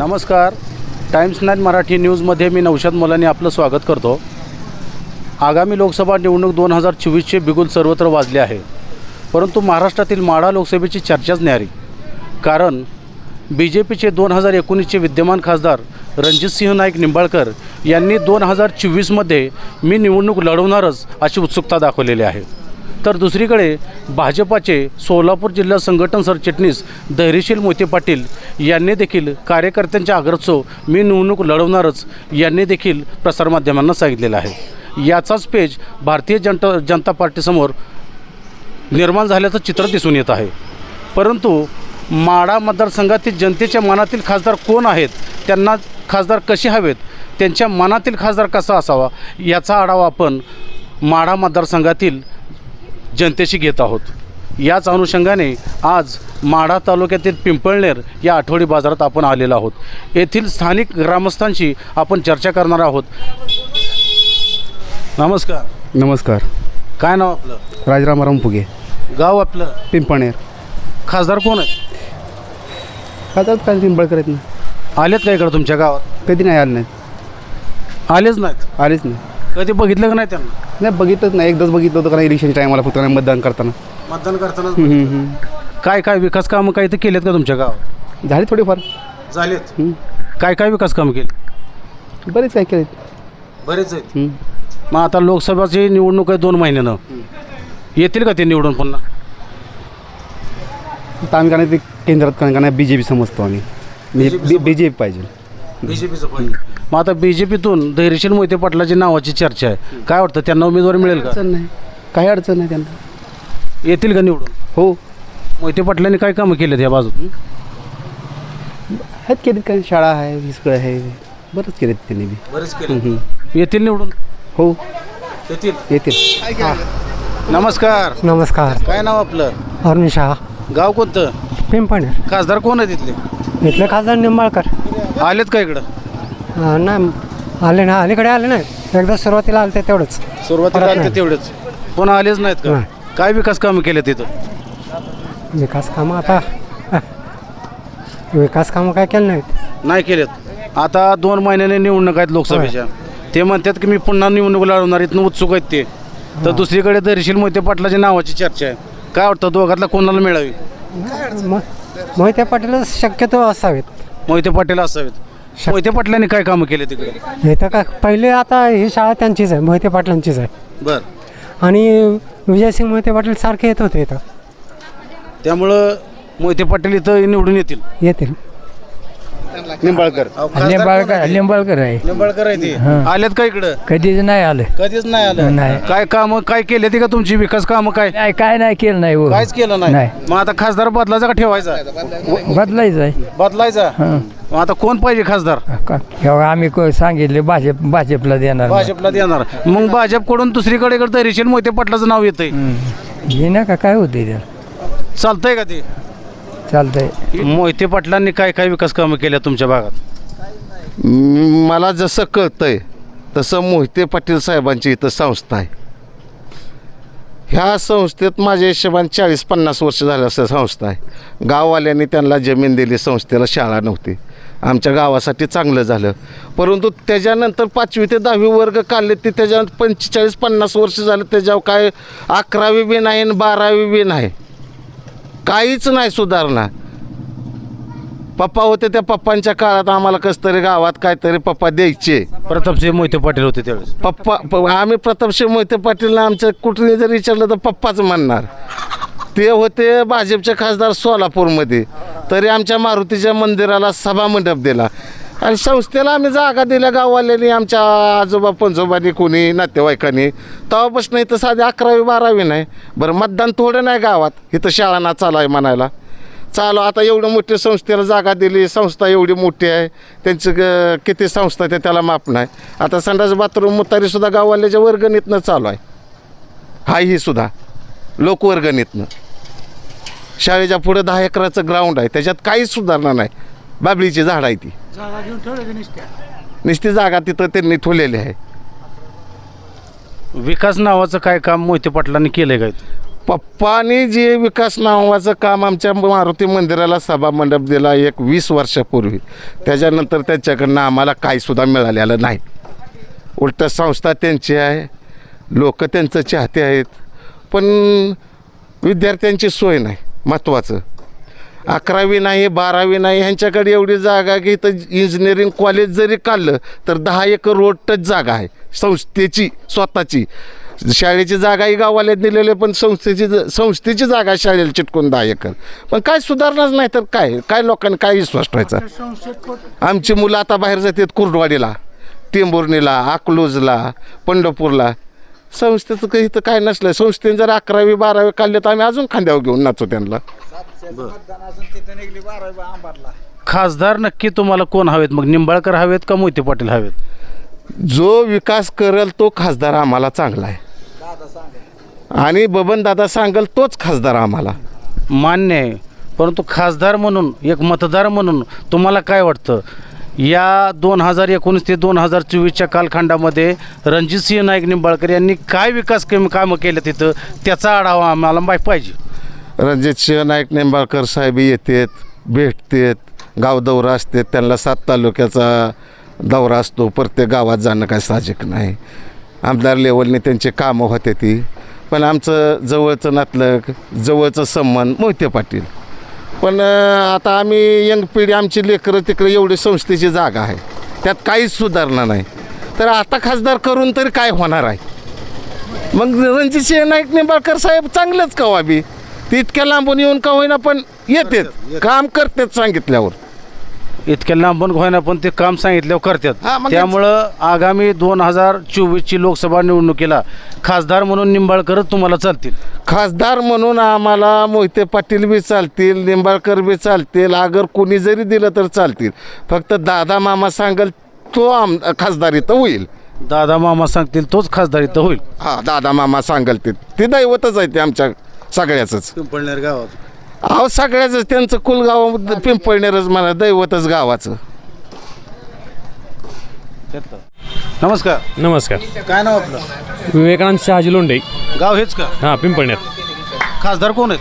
नमस्कार. Times nine Marathi न्यूजमध्ये मी नौशाद मोलानी आपलं स्वागत करतो. आगामी लोकसभा निवडणूक दोन हजार चोवीसचे बिगुल सर्वत्र वाजले आहे. परंतु महाराष्ट्रातील माढा लोकसभेची चर्चाच न्यारी. कारण बी जे पीचे दोन हजार एकोणीसचे विद्यमान खासदार रणजितसिंह नाईक निंबाळकर यांनी दोन हजार चोवीसमध्ये मी निवडणूक लढवणारच अशी उत्सुकता दाखवलेली आहे. तर दुसरीकडे भाजपाचे सोलापूर जिल्हा संघटन सरचिटणीस धैर्यशील मोते पाटील यांनी देखील कार्यकर्त्यांच्या आग्रहोत्सव मी निवडणूक लढवणारच यांनी देखील प्रसारमाध्यमांना सांगितलेलं आहे. याचाच पेज भारतीय जनता जनता पार्टीसमोर निर्माण झाल्याचं चित्र दिसून येत आहे. परंतु माढा मतदारसंघातील जनतेच्या मनातील खासदार कोण आहेत? त्यांना खासदार कसे हवेत? त्यांच्या मनातील खासदार कसा असावा? याचा आढावा आपण माढा मतदारसंघातील जनतेशी घेत आहोत. याच अनुषंगाने आज माढा तालुक्यातील पिंपळनेर या आठवडी बाजारात आपण आलेलो आहोत. येथील स्थानिक ग्रामस्थांशी आपण चर्चा करणार आहोत. नमस्कार. नमस्कार. काय नाव आपलं? राजाराम फुगे गाव आपलं? पिंपणेर खासदार कोण आहेत? खातात काय पिंपळकर आहेत ना. आलेत का इकडं तुमच्या गावात? कधी नाही आले नाहीत. आलेच नाहीत. आलेच नाही कधी बघितलं का नाही त्यांना? नाही बघितलंच नाही. एकदाच बघितलं होतं कारण इलेक्शनच्या टायमाला फक्त नाही मतदान करताना. मतदान करताना. काय काय विकास कामं काही तर केलेत का तुमच्या गावात? झाले थोडेफार. झालेत. हम्म. काय काय विकास कामं केली? बरेच काय केले बरेच आहेत. मग आता लोकसभाची निवडणूक आहे दोन महिन्यानं. येतील का ते निवडून पुन्हा? तर आम्ही का नाही ते केंद्रात का नाही बी जे पी समजतो आम्ही. बी जे पी पाहिजे. बी जे पीचं मग आता बी जे पीतून धैर्यशील मोहिते पाटलाची नावाची चर्चा आहे. काय वाटतं त्यांना उमेदवारी मिळेल का? अडचण नाही. काही अडचण नाही त्यांना. येतील का निवडून? हो. मोहिते पाटलांनी काय कामं केलेत या बाजूत आहेत केलीत काय शाळा आहे विस्कळ आहे. बरंच केलेत त्यांनी बी. बरेच हम्म. येतील निवडून? हो. येतील? येतील. नमस्कार. नमस्कार. काय नाव आपलं? अरुण शहा. गाव कोणतं? पिंपणेर खासदार कोण आहे तिथले इथले खासदार निंबाळकर. आलेत का इकडं? नाही आले ना अलीकडे आले नाही. एकदा सुरुवातीला आले ते तेवढंच. सुरुवातीला परत आले नाही. तेवढेच. पुन्हा आलेच नाहीत का? नाही. काय विकास कामं केले तिथं? विकास कामं आता विकास कामं काय केलं नाहीत. नाही केलेत. आता दोन महिन्याने निवडणूक आहेत लोकसभेच्या. ते म्हणतात की मी पुन्हा निवडणूक लढवणार इथनं उत्सुक आहेत ते. तर दुसरीकडे धैर्यशील मोहिते पाटलाच्या नावाची चर्चा आहे. काय वाटतं दोघातला कोणाला मिळावी? म मोहिते पाटीलच शक्यतो असावेत. मोहिते पाटील असावेत. मोहिते पाटलांनी काय कामं केले तिकडे? इथं का पहिले आता ही शाळा त्यांचीच आहे मोहिते पाटलांचीच आहे. बर. आणि विजयसिंग मोहिते पाटील सारखे येत होते इथं. त्यामुळं मोहिते पाटील इथं निवडून येतील? येतील. निंबाळकर. लिंबाळकर लिंबाळकर आहे निंबाळकर आहे. ते. आलेत का इकडं? कधीच नाही आलं. कधीच नाही आलं? नाही. काय काम काय केले ते का तुमची विकास कामं काय? नाही काय नाही केलं नाही हो. काहीच केलं नाही? नाही. मग आता खासदार बदलायचा का ठेवायचा? बदलायचं आहे. बदलायचा. मग आता कोण पाहिजे खासदार? का- एवढं आम्ही को- सांगितले भाजप भाजपला देणार. भाजपला देणार. मग भाजपकडून दुसरीकडे इकडे मोहिते पाटलाचं नाव येतंय. हं. हे ना का काय होते त्याला? चालतंय का ते? चालतंय. मोहिते पाटलांनी काय काय विकास कामं केल्या तुमच्या भागात? म- मला जसं कळतंय तसं मोहिते पाटील साहेबांची इथं संस्था आहे. ह्या संस्थेत माझ्या हिशोबाने चाळीस पन्नास वर्ष झालं असं संस्था आहे. गाववाल्यांनी त्यांना जमीन दिली संस्थेला शाळा नव्हती. आमच्या गावासाठी चांगलं झालं. परंतु त्याच्यानंतर पाचवी ते दहावी वर्ग काढले ते त्याच्यानंतर पंचेचाळीस पन्नास वर्ष झालं त्याच्यावर काय अकरावी बी नाही आणि बारावी बी नाही. काहीच नाही सुधारणा. पप्पा होते त्या पप्पांच्या काळात आम्हाला कसं तरी गावात काहीतरी पप्पा द्यायचे. प्रतापसिंह मोहिते पाटील होते त्यावेळेस. पप्पा प- आम्ही प्रतापसिंह मोहिते पाटीलला आमच्या कुठली जर विचारलं तर पप्पाच म्हणणार. ते होते भाजपचे खासदार सोलापूरमध्ये. तरी आमच्या मारुतीच्या मंदिराला सभामंडप दिला. आणि संस्थेला आम्ही जागा दिल्या गाववाल्यांनी आमच्या आजोबा पंजोबांनी कोणी नातेवाईकांनी. तेव्हापासून इथं साधे अकरावी बारावी नाही. बरं मतदान थोडं नाही गावात. इथं शाळा ना चालू आहे म्हणायला. चालू आता एवढं मोठी संस्थेला जागा दिली संस्था एवढी मोठी आहे त्यांचं ग- किती संस्था ते त्याला माप नाही. आता संडास बाथरूम मुतारीसुद्धा गाववाल्याच्या वर्गणीतनं चालू आहे. हाय ही सुद्धा लोकवर्गणीतनं शाळेच्या पुढे दहा एकराचं ग्राउंड आहे त्याच्यात काहीच सुधारणा नाही. बाबळीची झाड आहे ती. नुसती जागा तिथं त्यांनी ठेवलेली आहे. विकास नावाचं काय काम मोहिते पाटलांनी केलंय काय पप्पानी जे विकास नावाचं काम आमच्या मारुती मंदिराला सभा मंडप दिला एक वीस वर्षापूर्वी. त्याच्यानंतर त्यांच्याकडनं आम्हाला काहीसुद्धा मिळालेलं नाही. उलट संस्था त्यांची आहे. लोक त्यांचं चाहते आहेत. पण विद्यार्थ्यांची सोय नाही. महत्त्वाचं अकरावी नाही बारावी नाही ह्यांच्याकडे एवढी जागा की इथं इंजिनिअरिंग कॉलेज जरी काढलं तर दहा एकर रोड टच जागा आहे. संस्थेची स्वतःची. शाळेची जागाही गावाला दिलेली आहे, पण संस्थेची ज- संस्थेची जागा शाळेला चिटकून दहा एकर. पण काय सुधारणाच नाही तर काय? काय लोकांनी काय विश्वास ठेवायचा? आमची मुलं आता बाहेर जातात कुर्डवाडीला टेंभुर्णीला अकलूजला पंढरपूरला. संस्थेचं काही इथं काय नसलं. संस्थेने जर अकरावी बारावी काढले तर आम्ही अजून खांद्यावर घेऊन नाचू त्यांना. खासदार नक्की तुम्हाला कोण हवेत? मग निंबाळकर हवेत का मोहिते पाटील हवेत? जो विकास करेल तो खासदार आम्हाला चांगला आहे. आणि बबन दादा सांगेल तोच खासदार आम्हाला. मान्य आहे. परंतु खासदार म्हणून एक मतदार म्हणून तुम्हाला काय वाटतं? या दोन हजार एकोणीस ते दोन हजार चोवीसच्या कालखंडामध्ये रणजितसिंह नाईक निंबाळकर यांनी काय विकास कमी कामं केलं तिथं? त्याचा आढावा आम्हाला माहीत पाहिजे. रणजित सिंह नाईक निंबाळकर साहेब येतात भेटतात गाव दौरा असते त्यांना सात तालुक्याचा दौरा असतो प्रत्येक गावात जाणं काय साहजिक नाही. आमदार लेवलने त्यांची कामं होते ती. पण आमचं जवळचं नातलं जवळचं संबंध मोहिते पाटील. पण आता आम्ही यंग पिढी आमची लेकरं तिकडे एवढी संस्थेची जागा आहे. त्यात काहीच सुधारणा नाही. तर आता खासदार करून तरी काय होणार आहे? मग रणजितसिंह नाईक निंबाळकर साहेब चांगलंच कवा बी. ते इतक्या लांबून येऊन का होईना पण येतात. काम करतात सांगितल्यावर. इतक्या लांबून होईना पण ते काम सांगितल्यावर हा, करतात मग त्यामुळं आगामी दोन हजार चोवीसची लोकसभा निवडणुकीला खासदार म्हणून निंबाळकरच तुम्हाला चालतील. खासदार म्हणून आम्हाला मोहिते पाटील बी चालतील निंबाळकर बी चालतील अगर कोणी जरी दिलं तर चालतील. फक्त दादा मामा सांगेल तो आम खासदार इथं होईल. दादा मामा सांगतील तोच खासदार इथं होईल. हा दादा मामा सांगेल ते. ते दैवतच आहे ते आमच्या सगळ्याचंच. पिंपळनेर गावात. अहो सगळ्याच त्यांचं कुलगाव पिंपळनेरच म्हणा दैवतच गावाचं. नमस्कार. नमस्कार. काय नाव आपलं? विवेकानंद शहाजी लोंढे. गाव हेच का? हां पिंपळनेर. खासदार कोण आहेत?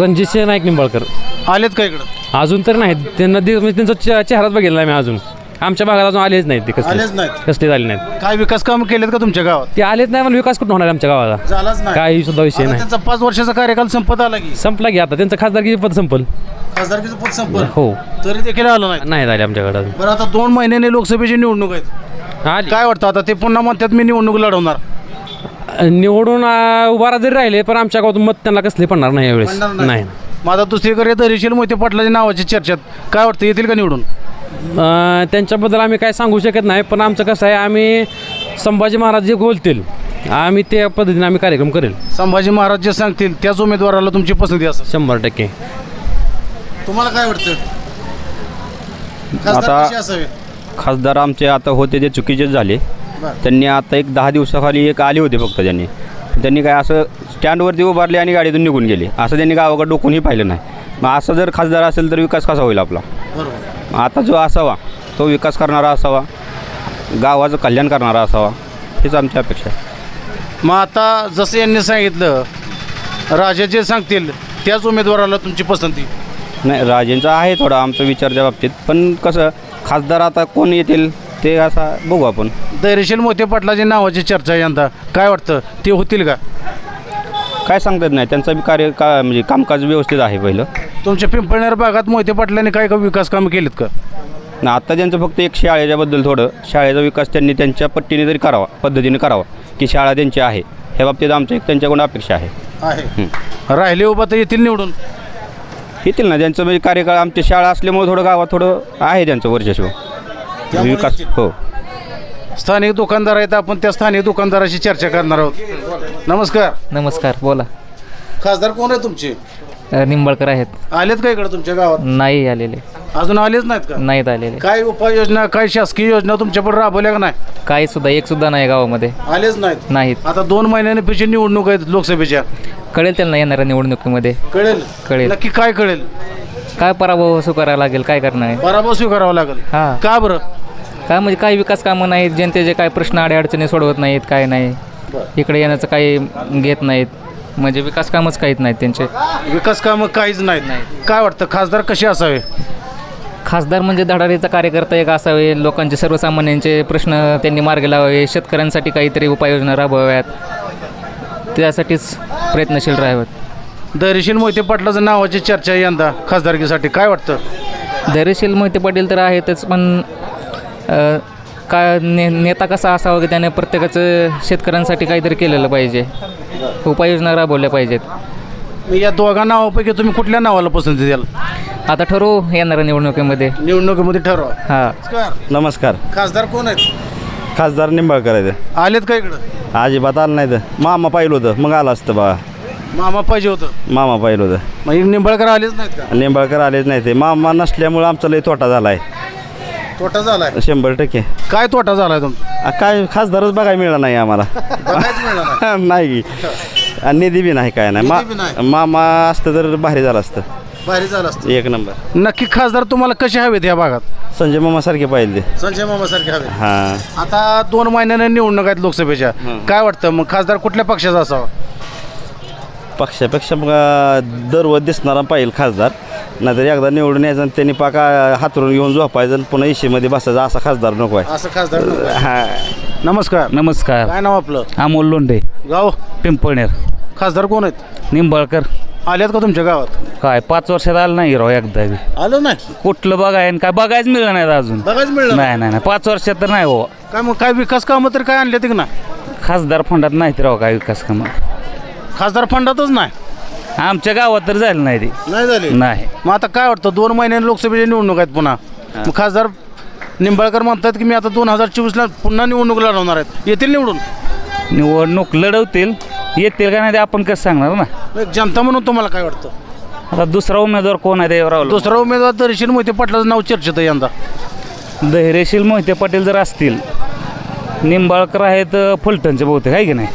रणजित सिंह नाईक निंबाळकर. आलेत का इकडं? अजून तर नाहीत. त्यांना दि- म्हणजे त्यांचा चे- चेहराच बघितला नाही मी अजून. आमच्या भागात अजून आलेच नाहीत ते कसले. आलेच नाहीत. कसले झाले नाहीत. काय विकास काम केलेत का तुमच्या गावात? ते आलेच नाही मला विकास कुठून होणार आमच्या गावाला? झालाच नाही. काही सुद्धा विषय आता नाही. त्यांचा पाच वर्षाचा कार्यकाल संपत आला की. संपला की आता. त्यांचं खासदारकीचे पद संपल. खासदारकीचं पद संपल. हो. तरी देखील आलं नाही. नाही झाले आमच्याकडे अजून. बरं आता दोन महिन्याने लोकसभेची निवडणूक आहेत. आली. काय वाटतं आता? ते पुन्हा म्हणतात मी निवडणूक लढवणार. निवडून आ, उभारा जरी राहिले पण आमच्या गावातून मत त्यांना कसले पडणार नाही यावेळेस. पडणार नाही. नाही. आता दुसरीकडे दरीशील मोहिते पाटलाच्या नावाची चर्चेत. काय वाटतं? येतील का निवडून? त्यांच्याबद्दल आम्ही काय सांगू शकत नाही पण आमचं कसं आहे आम्ही संभाजी महाराज जे बोलतील आम्ही त्या पद्धतीने आम्ही कार्यक्रम करेल. संभाजी महाराज जे सांगतील त्याच उमेदवाराला तुमची पसंती असेल. शंभर टक्के. तुम्हाला काय वाटतं? आता- खासदार कसे असावे? खासदार आमचे आता होते ते चुकीचेच झाले. बरं. त्यांनी आता एक दहा दिवसाखाली एक आले होते फक्त त्यांनी. त्यांनी काय असं स्टँडवरती उभारले आणि गाडीतून निघून गेले. असं त्यांनी गावाकडे डोकूनही पाहिलं नाही. मग असं जर खासदार असेल तर विकास कसा होईल आपला? बरोबर. आता जो असावा तो विकास करणारा असावा गावाचं कल्याण करणारा असावा हेच आमची अपेक्षा आहे. मग आता जसं यांनी सांगितलं राजा जे सांगतील त्याच उमेदवाराला तुमची पसंती. नाही राजेंचा आहे थोडा आमचा विचारच्या बाबतीत पण कसं खासदार आता कोण येतील ते असा बघू आपण. दैरेशील मोहिते पाटलाची नावाची चर्चा आहे यंदा काय वाटतं ते होतील का? काय सांगता येत नाही त्यांचं बी कार्य का म्हणजे कामकाज व्यवस्थित आहे पहिलं. तुमच्या पिंपळनेर भागात मोहिते पाटलांनी काय का विकास कामं केलीत का? ना आता त्यांचं फक्त एक शाळेच्याबद्दल थोडं. शाळेचा विकास त्यांनी त्यांच्या पट्टीने तरी करावा पद्धतीने करावा की शाळा त्यांची आहे. ह्या बाबतीत आमचं एक त्यांच्याकडून अपेक्षा आहे. आहे. राहिले उभा तर येतील निवडून? येतील ना त्यांचं म्हणजे कार्यकाळ आमची शाळा असल्यामुळे थोडं गावात थोडं आहे त्यांचं वर्चस्व. विकास. हो. स्थानिक दुकानदार आहेत आपण त्या स्थानिक दुकानदाराशी चर्चा करणार आहोत. नमस्कार. नमस्कार बोला. खासदार कोण आहे तुमचे? अ, निंबाळकर आहेत. आलेत का इकडे तुमच्या गावात? नाही आलेले. अजून आलेच नाहीत का? नाहीत आलेले. काय उपाययोजना काय शासकीय योजना तुमच्याकडे राबवल्या का नाही? काही सुद्धा एक सुद्धा नाही गावामध्ये. आलेच नाहीत? नाहीत. आता दोन महिन्याने पिछे निवडणूक आहेत लोकसभेच्या. कळेल त्यांना येणाऱ्या निवडणुकीमध्ये. कळेल. कळेल. नक्की काय कळेल? काय पराभव स्वीकारावा लागेल काय करणार आहे? पराभव स्वीकारावा लागेल. हां. का बरं? काय म्हणजे काही विकास कामं नाहीत जनतेचे काय प्रश्न अडीअडचणी सोडवत नाहीत काय नाही. इकडे येण्याचं काही घेत नाहीत. म्हणजे विकास कामच काहीच नाहीत त्यांचे. विकास कामं काहीच नाहीत. काय वाटतं खासदार कसे असावे? खासदार म्हणजे धडाडीचा कार्यकर्ता एक असावे लोकांचे सर्वसामान्यांचे प्रश्न त्यांनी मार्गी लावावे शेतकऱ्यांसाठी काहीतरी उपाययोजना राबवाव्यात. त्यासाठीच प्रयत्नशील राहावेत. धैर्यशील मोहिते पाटलाचं नावाची चर्चा आहे यंदा खासदारकीसाठी. काय वाटतं? धैर्यशील मोहिते पाटील तर आहेतच पण का ने नेता कसा असावा की त्याने प्रत्येकाचं शेतकऱ्यांसाठी काहीतरी केलेलं पाहिजे. उपाययोजना राबवल्या पाहिजेत. मी या दोघा नावापैकी तुम्ही कुठल्या नावाला पसंती द्याल? आता ठरवू येणाऱ्या निवडणुकीमध्ये. निवडणुकीमध्ये ठरवा. हां. नमस्कार. नमस्कार. खासदार कोण आहेत? खासदार निंबाळकर आहे आलेत का इकडं? अजिबात आलं नाही तर मामा पाहिलं होतं मग आलं असतं बा. मामा पाहिजे होतं. मामा पाहिलं होतं. मग निंबाळकर आलेच नाहीत का? निंबाळकर आलेच नाही ते मामा नसल्यामुळं आमचा लई तोटा झाला आहे तोटा झालाय. शंभर टक्के. काय तोटा झालाय तुमचा? आ, काय खासदारच बघायला मिळाला नाही आम्हाला. बघायच मिळणार नाही. नाही. आणि निधी बी नाही काय नाही. निधी बी मा नाही. मामा असतं तर भारी झालं असतं. भारी झालं असतं. एक नंबर. नक्की खासदार तुम्हाला कसे हवेत या भागात? संजय मामा सारखे पाहिजे. संजय मामा सारखे हवे हां. आता दोन महिन्याने निवडणूक आहेत लोकसभेच्या. काय वाटतं? मग खासदार कुठल्या पक्षाचा असावा? पक्षापेक्षा मग अं, दररोज दिसणारा पाहिजे खासदार. नाहीतर एकदा निवडून यायचं आणि त्यांनी पाका हातरून घेऊन झोपायचं आणि पुन्हा इशीमध्ये बसायचं. असा खासदार नको आहे. असं खासदार नको. हा. नमस्कार. नमस्कार. काय नाव आपलं? अमोल लोंढे. गाव? पिंपळनेर. खासदार कोण आहेत? निंबाळकर. आल्यात का तुमच्या गावात? काय पाच वर्षात आलं नाही राव एकदा बी. आलं नाही? कुठलं बघाय आणि काय बघायच मिळलं नाही अजून. बघायच मिळलं नाही. नाही नाही नाही. पाच वर्षात तर नाही हो. काय मग काय विकास कामं तर काय आणले ते ना खासदार फंडात नाहीत राव काय विकास काम. खासदार फंडातच नाही. आमच्या गावात तर झालं नाही ते. नाही झाले? नाही. मग आता काय वाटतं दोन महिन्यांनी लोकसभेच्या निवडणूक आहेत पुन्हा. मग खासदार निंबाळकर म्हणतात की मी आता दोन हजार चोवीसला पुन्हा निवडणूक लढवणार आहेत. येतील निवडून? निवडणूक लढवतील. येतील का नाही ते आपण कसं सांगणार ना? एक जनता म्हणून तुम्हाला काय वाटतं? आता दुसरा उमेदवार कोण आहे ते राव दुसरा उमेदवार दर्शन मोहिते पाटलाचं नाव चर्चेत आहे यंदा. धैर्यशील मोहिते पाटील जर असतील निंबाळकर आहेत फलटणचे बहुतेक आहे की नाही?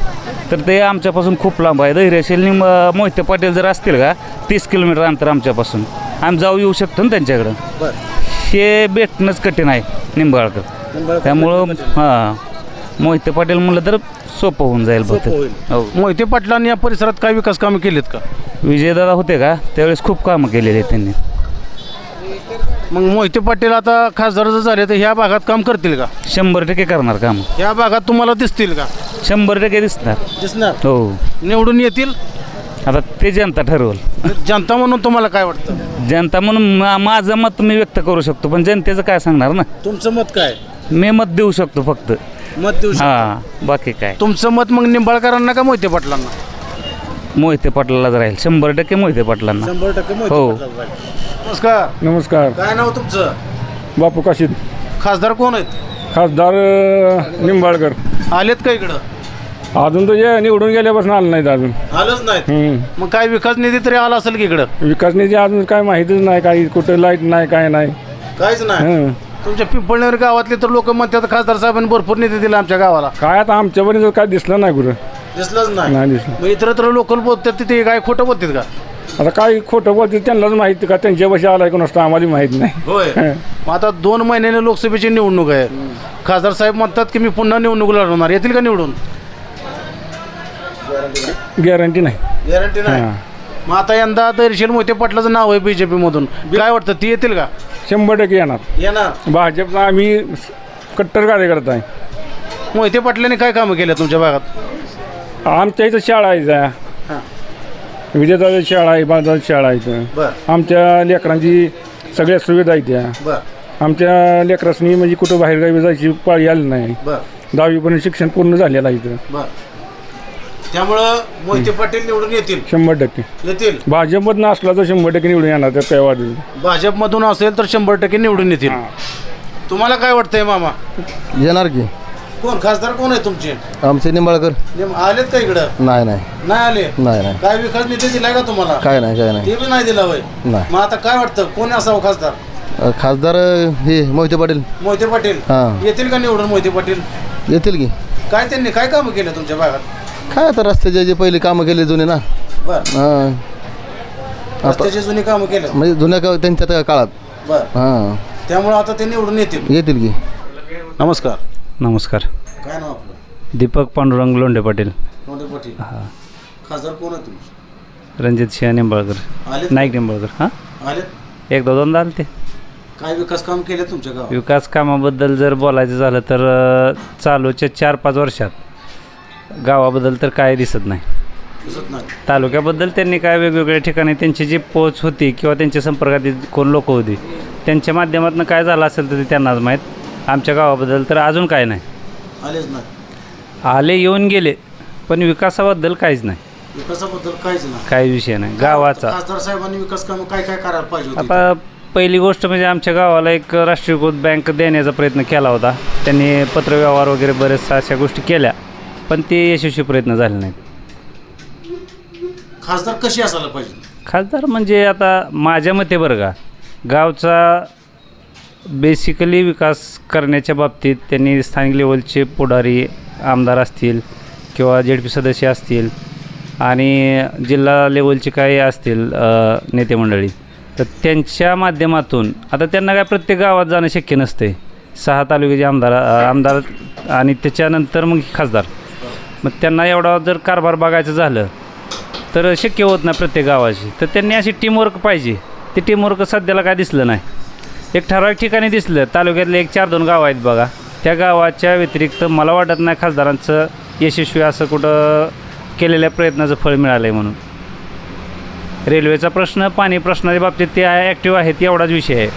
तर ते आमच्यापासून खूप लांब आहे. धैर्यशील निंब मोहिते पाटील जर असतील का तीस किलोमीटर अंतर आमच्यापासून. आम्ही जाऊ येऊ शकतो ना त्यांच्याकडं. बरं. हे भेटणंच कठीण आहे निंबाळकर. त्यामुळं हां मोहिते पाटील म्हणलं तर सोपं होऊन जाईल बहुतेक. हो. मोहिते पाटलांनी या परिसरात काय विकास कामं केलीत का? विजयदादा होते का? त्यावेळेस खूप कामं केलेली आहेत त्यांनी. मग मोहिते पाटील आता खासदार जर झाले तर ह्या भागात काम करतील का? शंभर टक्के करणार कामं. ह्या भागात तुम्हाला दिसतील का? शंभर टक्के दिसणार. दिसणार? हो. निवडून येतील? आता ते जनता ठरवल. जनता म्हणून तुम्हाला काय वाटतं? जनता म्हणून मा- माझं मत मी व्यक्त करू शकतो पण जनतेचं काय सांगणार ना? तुमचं मत काय? मी मत देऊ शकतो फक्त. मत देऊ शकता. हां बाकी काय? तुमचं मत मग निंबाळकरांना का मोहिते पाटलांना? मोहिते पाटलालाच राहील. शंभर टक्के मोहिते पाटलांना. शंभर टक्के मोहिते हो. पाटलाला पाहिजे. नमस्कार. नमस्कार. काय नाव तुमचं? बापू काशीद. खासदार कोण आहेत? खासदार अ, निंबाळकर. आलेत का इकडं? अजून तर जे निवडून गेल्यापासून आलं नाहीत अजून. आलंच नाहीत. हम्म. मग काय विकास निधी तरी आला असेल की इकडं? विकास निधी अजून काय माहितीच नाही काही कुठं लाइट नाही काय नाही. काहीच नाही. तुमच्या पिंपळनेर गावातले तर लोक म्हणतात खासदार साहेबांनी भरपूर निधी दिला आमच्या गावाला. काय आता आमच्यापर्यंत काय दिसलं नाही कुठं दिसलंच नाही. नाही दिसलं. मग इतरत्र लोकल बोलतात तिथे काय खोटं बोलतात का? आता काय खोटं बोलते त्यांनाच माहिती का? त्यांच्या पैसे आलाय कोण असतं आम्हाला माहीत नाही. होय. मग आता दोन महिन्याने लोकसभेची निवडणूक आहे. खासदार साहेब म्हणतात की मी पुन्हा निवडणूक लढवणार. येतील का निवडून? गॅरंटी नाही. गॅरंटी नाही. हां. मग आता यंदा दर्शील मोहिते पाटलाचं नाव आहे बीजेपी मधून. काय वाटतं ती येतील का? शंभर टक्के येणार. येणार? भाजपचा आम्ही कट्टर कार्यकर्ता आहे. मोहिते पाटलांनी काय कामं केलं तुमच्या भागात? आमच्या इथं शाळा आहे जा विजयदाची शाळा आहे बाजाची शाळा आहे इथं. बर. आमच्या लेकरांची सगळ्या सुविधा आहेत त्या. बर. आमच्या लेकरासनी म्हणजे कुठं बाहेरगावी जायची पाळी आली नाही. बर. दहावीपर्यंत शिक्षण पूर्ण झालेलं आहे इथं. बर. त्यामुळं मोहिते पाटील निवडून येतील. शंभर टक्के. येतील? भाजपमधनं असला तर शंभर टक्के निवडून येणार त्या तेव्हा भाजपमधून असेल तर शंभर टक्के निवडून येतील. तुम्हाला काय वाटतंय मामा? येणार की. कोण? खासदार कोण आहे तुमचे? आमचे निंबाळकर. नेम- आलेत का इकडं? नाही नाही. नाही आले? नाही नाही. काय विकास निधी दिलाय का तुम्हाला? काय नाही काय नाही. ते बी नाही दिला वय नाही. मग आता काय वाटतं? कोण असावं खासदार? अ, खासदार अ, हे मोहिते पाटील. मोहिते पाटील. हां. येतील का निवडून मोहिते पाटील? येतील की. काय त्यांनी काय कामं केलं तुमच्या भागात? काय आता रस्त्याचे जे पहिले कामं केले जुने ना? बर. हां. रस्त्याची जुनी कामं केलं. म्हणजे जुन्या का त्यांच्या त्या काळात. बर. हां. त्यामुळे आता ते निवडून येतील. येतील की. नमस्कार. नमस्कार. काय नाव आपलं? दीपक पांडुरंग लोंढे पाटील. मोहिते पाटील. खासदार कोण आहे तुमचे? रणजित सिंह निंबाळकर. आले नाईक निंबाळकर. हां? आले एकदा दोनदा आले ते. काय विकास काम केले तुमच्या गावात? विकास कामाबद्दल जर बोलायचं झालं तर अ, चालूच्या चार पाच वर्षात गावाबद्दल तर काय दिसत नाही. दिसत नाही. तालुक्याबद्दल त्यांनी काय वेगवेगळ्या ठिकाणी त्यांची जी पोच होती किंवा त्यांच्या संपर्कात कोण लोक होती त्यांच्या माध्यमातून काय झालं असेल तर ते त्यांनाच माहीत. आमच्या गावाबद्दल तर अजून काय नाही. आलेच नाही. आले येऊन गेले पण विकासाबद्दल काहीच नाही. विकासाबद्दल काहीच नाही. काही विषय नाही. गावाचा. खासदार साहेबांनी विकास काम काय काय करायला पाहिजे होते? आता पहिली गोष्ट म्हणजे आमच्या गावाला एक राष्ट्रीयकृत बँक देण्याचा प्रयत्न केला होता. त्यांनी पत्रव्यवहार वगैरे बरेचशा अशा गोष्टी केल्या. पण ते यशस्वी प्रयत्न झाले नाहीत. खासदार कशी असायला पाहिजे? खासदार म्हणजे आता माझ्या मते बरं का गावचा बेसिकली विकास करण्याच्या बाबतीत त्यांनी स्थानिक लेवलचे पुढारी आमदार असतील किंवा जेड पी सदस्य असतील आणि जिल्हा लेवलचे काही असतील अ, नेते मंडळी तर त्यांच्या माध्यमातून आता त्यांना काय प्रत्येक गावात जाणं शक्य नसते सहा तालुक्याचे आमदार अ, आमदार आणि त्याच्यानंतर मग खासदार. मग त्यांना एवढा जर कारभार बघायचं झालं तर शक्य होत नाही प्रत्येक गावाची तर त्यांनी अशी टीमवर्क पाहिजे. ते टीमवर्क सध्याला काय दिसलं नाही. एक ठराविक ठिकाणी दिसलं तालुक्यातले एक चार दोन गावं आहेत बघा. त्या गावाच्या व्यतिरिक्त मला वाटत नाही खासदारांचं यशस्वी असं कुठं केलेल्या प्रयत्नाचं फळ मिळालं आहे म्हणून. रेल्वेचा प्रश्न पाणी प्रश्नाच्या बाबतीत ते ॲक्टिव्ह आहेत एवढाच विषय आहे.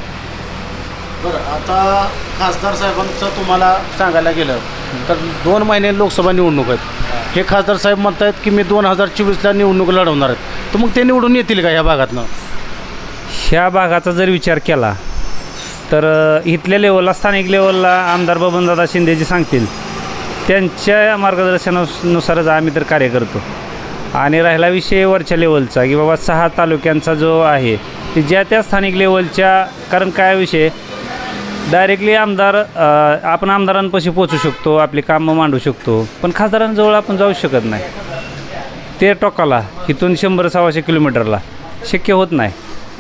बरं आता खासदार साहेबांचं तुम्हाला सांगायला गेलं तर दोन महिने लोकसभा निवडणूक आहेत. हे खासदार साहेब म्हणतायत की मी दोन हजार चोवीसला निवडणूक लढवणार आहेत. तर मग ते निवडून येतील का ह्या भागातनं? ह्या भागाचा जर विचार केला तर इथल्या लेवलला स्थानिक लेवलला आमदार बबनदादा शिंदे जे सांगतील त्यांच्या मार्गदर्शनानुसारच आम्ही तर कार्य करतो. आणि राहिला विषय वरच्या लेवलचा की बाबा सहा तालुक्यांचा जो आहे ते ज्या त्या स्थानिक लेवलच्या कारण काय विषय डायरेक्टली आमदार अ, आपण आमदारांपाशी पोचू शकतो आपली कामं मांडू शकतो. पण खासदारांजवळ आपण जाऊ शकत नाही. ते टोकाला इथून शंभर सव्वाशे किलोमीटरला. शक्य होत नाही.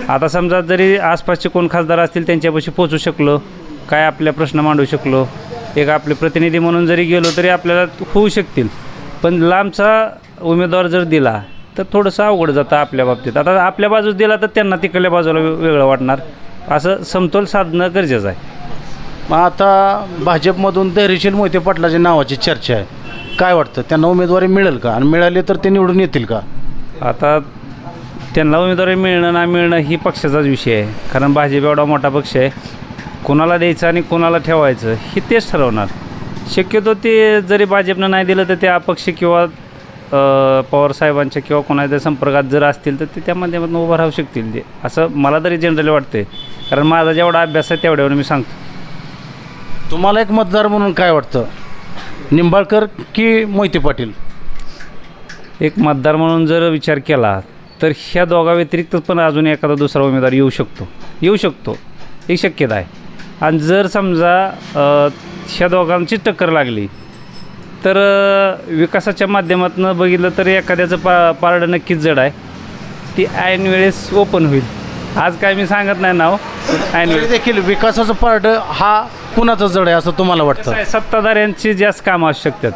आता समजा जरी आसपासचे कोण खासदार असतील त्यांच्यापाशी पोचू शकलो काय आपल्या प्रश्न मांडू शकलो एक आपले प्रतिनिधी म्हणून जरी गेलो तरी आपल्याला होऊ शकतील. पण लांबचा उमेदवार जर दिला तर थोडंसं अवघड जातं आपल्या बाबतीत. आता आपल्या बाजूस दिला तर त्यांना तिकडल्या बाजूला वे- वेगळं वाटणार. असं समतोल साधणं गरजेचं आहे. मग आता भाजपमधून धैर्यशील मोहिते पाटलाच्या नावाची चर्चा आहे. काय वाटतं? त्यांना उमेदवारी मिळेल का? आणि मिळाली तर ते निवडून येतील का? आता त्यांना उमेदवारी मिळणं ना मिळणं ही पक्षाचाच विषय आहे. कारण भाजप एवढा मोठा पक्ष आहे. कोणाला द्यायचं आणि कोणाला ठेवायचं हे तेच ठरवणार. शक्यतो ते जरी भाजपनं नाही दिलं तर ते अपक्ष किंवा पवारसाहेबांच्या किंवा कोणाच्या संपर्कात जर असतील तर ते त्या माध्यमातून उभं राहू शकतील ते. असं मला तरी जनरली वाटते कारण माझा जेवढा अभ्यास आहे तेवढ्यावर मी सांगतो. तुम्हाला एक मतदार म्हणून काय वाटतं? निंबाळकर की मोहिते पाटील? एक मतदार म्हणून जर विचार केला तर ह्या दोघा व्यतिरिक्त पण अजून एखादा दुसरा उमेदवार येऊ शकतो. येऊ शकतो. ही शक्यता आहे. आणि जर समजा अ, ह्या दोघांची टक्कर लागली तर अ, विकासाच्या माध्यमातून बघितलं तर एखाद्याचं पा पारडं नक्कीच जड आहे. ती ऐन वेळेस ओपन होईल. आज काय मी सांगत नाही नाव. तरी वेळेस देखील विकासाचं पार्ट हा कुणाचं जड आहे असं तुम्हाला वाटतं? सत्ताधाऱ्यांची जास्त कामं असू शकतात.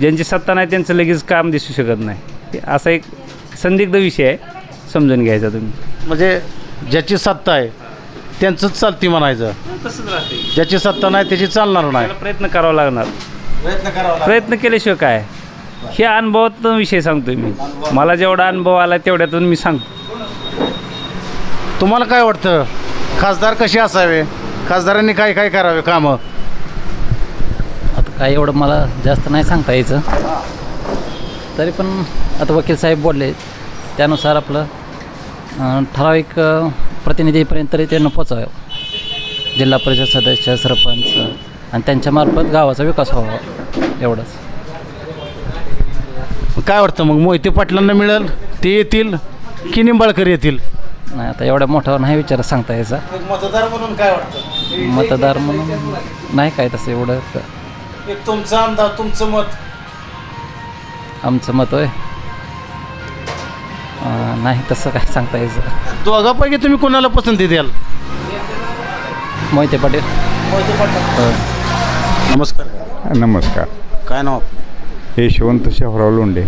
ज्यांची सत्ता नाही त्यांचं लगेच काम दिसू शकत नाही. असा एक संदिग्ध विषय आहे समजून घ्यायचा तुम्ही. म्हणजे ज्याची सत्ता आहे त्यांचंच चालती म्हणायचं. तसंच राहते. ज्याची सत्ता नाही त्याची चालणार नाही. प्रयत्न करावा लागणार. प्रयत्न करावा प्रयत्न केल्याशिवाय काय? हे अनुभवात विषय सांगतोय मी. मला जेवढा अनुभव आला तेवढ्यातून मी सांगतो. तुम्हाला काय वाटतं? खासदार कसे असावे? खासदारांनी काय काय करावे कामं? आता काय एवढं मला जास्त नाही सांगता यायचं. तरी पण आता वकील साहेब बोलले त्यानुसार आपलं अं, ठराविक अं, प्रतिनिधीपर्यंत तरी त्यांना पोचावं जिल्हा परिषद सदस्य सरपंच आणि त्यांच्यामार्फत गावाचा विकास व्हावा एवढंच. काय वाटतं मग? मोहिते पाटलांना मिळेल? ते येतील? की निंबाळकर येतील? नाही आता एवढ्या मोठ्यावर नाही विचार सांगता यायचा. मतदार म्हणून काय वाटतं? मतदार म्हणून नाही काय तसं एवढं एक तुमचं आमदार तुमचं मत? आमचं मत होय. अं, नाही तसं काय सांगता यायचं. दोघापैकी तुम्ही कोणाला पसंती द्याल? मोहिते पाटील. मोहिते पाटील. नमस्कार. नमस्कार. काय नाव आपलं? यशवंत शहराव लोंढे.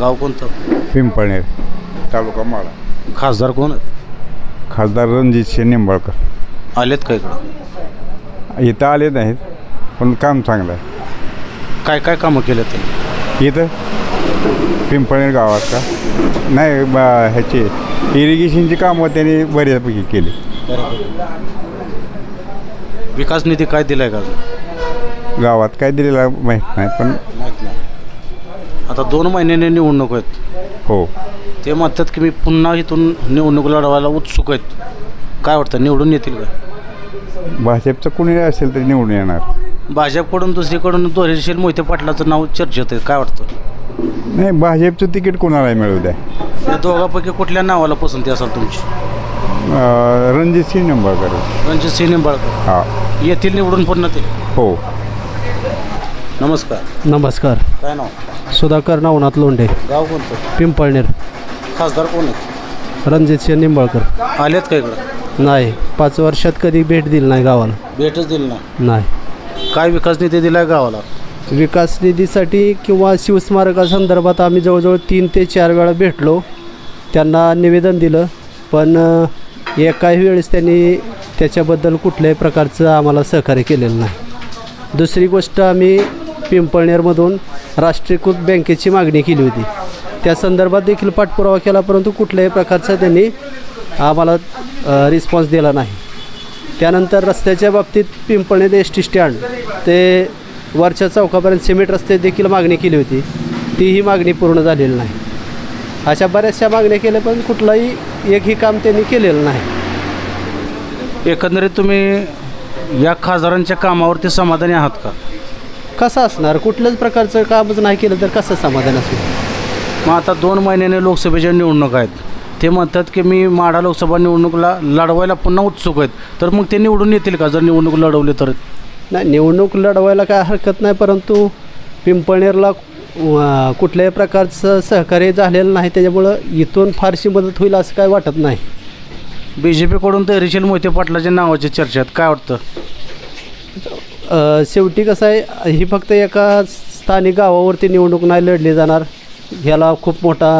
गाव कोणतं? पिंपळनेर तालुका माळा. खासदार कोण आहेत? खासदार रणजित निंबाळकर. आलेत का इकडं? इथं आले नाहीत पण काम चांगलं आहे. काय काय कामं केले त्यांनी? इथं? पिंपळनेर गावात का? नाही ब- ह्याची इरिगेशनची कामं त्यांनी बऱ्यापैकी केली. विकास निधी काय दिलाय का गावात काय दिलेला माहीत नाही पण आता दोन महिन्याने निवडणूक आहेत. हो. ते म्हणतात की मी पुन्हा इथून निवडणूक लढवायला उत्सुक आहेत. काय वाटतं निवडून येतील का? भाजपचं कुणी असेल तरी निवडून येणार. भाजपकडून दुसरीकडून धैर्यशील मोहिते पाटलाचं नाव चर्चेत आहे. काय वाटतं? नाही भाजपचं तिकीट कोणाला मिळू द्या. या दोघांपैकी कुठल्या नावाला पसंती असेल तुमची? अं, रणजित सिंह निंबाळकर. रणजित सिंह निंबाळकर. हा. येथील निवडून पुन्हा ते? हो. नमस्कार. नमस्कार. काय नाव? सुधाकर नवनाथ लोंढे. गाव कोणतं? पिंपळनेर. खासदार कोण आहेत? रणजित सिंह निंबाळकर. आलेत का इकडं? नाही पाच वर्षात कधी भेट दिली नाही गावाला. भेटच दिली नाही. नाही. काय विकास निधी दिलाय गावाला? विकास निधीसाठी किंवा शिवस्मारकासंदर्भात आम्ही जवळजवळ तीन ते चार वेळा भेटलो. त्यांना निवेदन दिलं पण अ, एकाही वेळेस त्यांनी त्याच्याबद्दल कुठल्याही प्रकारचं आम्हाला सहकार्य केलेलं नाही. दुसरी गोष्ट आम्ही पिंपळनेरमधून राष्ट्रीयकृत बँकेची मागणी केली होती. त्या संदर्भात देखील पाठपुरावा केला परंतु कुठल्याही प्रकारचा त्यांनी आम्हाला रिस्पॉन्स दिला नाही. त्यानंतर रस्त्याच्या बाबतीत पिंपळनेर एस टी स्टँड ते वरच्या चौकापर्यंत सिमेंट रस्ते देखील मागणी केली होती. तीही मागणी पूर्ण झालेली नाही. अशा बऱ्याचशा मागण्या केल्या पण कुठलाही एकही काम त्यांनी केलेलं नाही. एकंदरीत तुम्ही या खासदारांच्या कामावरती समाधानी आहात का? कसं असणार? कुठल्याच प्रकारचं कामच नाही केलं तर कसं समाधान असेल मग आता दोन महिन्याने लोकसभेच्या निवडणुका आहेत. ते म्हणतात की मी माढा लोकसभा निवडणुकीला लढवायला पुन्हा उत्सुक आहेत. तर मग ते निवडून येतील का? जर निवडणूक लढवली तर? नाही निवडणूक लढवायला काय हरकत नाही परंतु पिंपळनेरला अं, कुठल्याही प्रकारचं सहकार्य झालेलं नाही. त्याच्यामुळं इथून फारशी मदत होईल असं काय वाटत नाही. बी जे पीकडून धैर्यशील मोहिते पाटलाच्या नावाची चर्चा आहेत. काय वाटतं? शेवटी कसं आहे ही फक्त एका स्थानिक गावावरती निवडणूक नाही लढली जाणार. ह्याला खूप मोठा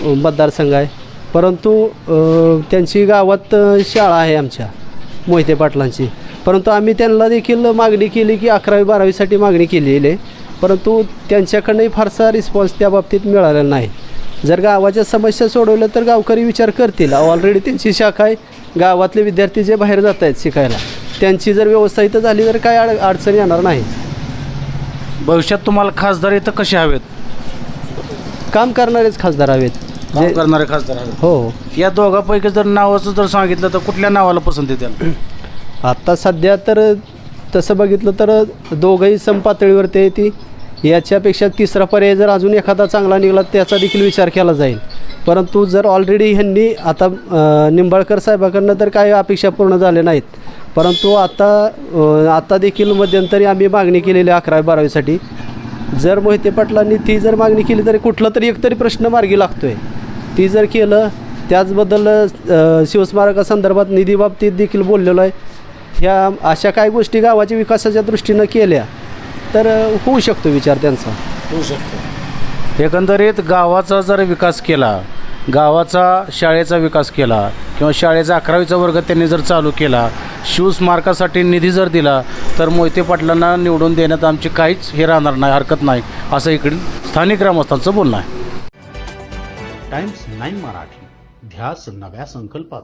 मतदारसंघ आहे. परंतु त्यांची गावात शाळा आहे आमच्या मोहिते पाटलांची. परंतु आम्ही त्यांना देखील मागणी केली की अकरावी बारावीसाठी मागणी केलेली आहे. परंतु त्यांच्याकडनंही फारसा रिस्पॉन्स त्या बाबतीत मिळालेला नाही. जर गावाच्या समस्या सोडवल्या तर गावकरी विचार करतील. ऑलरेडी त्यांची शाखा आहे. गावातले विद्यार्थी जे बाहेर जात आहेत शिकायला त्यांची जर व्यवस्था इथं झाली तर काय अड अडचण येणार नाही. भविष्यात तुम्हाला खासदार इथं कसे हवेत? काम करणारेच खासदार हवेत. काम जे करणारे खासदार हवेत. हो. या दोघांपैकी जर नावाचं जर सांगितलं तर कुठल्या नावाला पसंती द्याल? आत्ता सध्या तर तसं बघितलं तर दोघंही समपातळीवरती आहे ती याच्यापेक्षा तिसरा पर्याय जर अजून एखादा चांगला निघाला त्याचा देखील विचार केला जाईल. परंतु जर ऑलरेडी ह्यांनी आता अ, निंबाळकर साहेबाकडनं तर काही अपेक्षा पूर्ण झाल्या नाहीत. परंतु आता आता देखील मध्यंतरी आम्ही मागणी केलेली आहे अकरावी बारावीसाठी. जर मोहिते पाटलांनी ती जर मागणी केली तरी कुठला तरी एकतरी प्रश्न मार्गी लागतो आहे ती जर केलं त्याचबद्दल शिवस्मारकासंदर्भात निधीबाबतीत देखील बोललेलो आहे. ह्या अशा काही गोष्टी गावाच्या विकासाच्या दृष्टीनं केल्या तर होऊ शकतो विचार त्यांचा. होऊ शकतो. एकंदरीत गावाचा जर विकास केला गावाचा शाळेचा विकास केला किंवा शाळेचा अकरावीचा वर्ग त्यांनी जर चालू केला शिवस्मारकासाठी निधी जर दिला तर मोहिते पाटलांना निवडून देण्यात आमची काहीच हे राहणार नाही हरकत नाही असं इकडील स्थानिक ग्रामस्थांचं बोलणं आहे. टाइम्स नाईन मराठी ध्यास नव्या संकल्पाचा.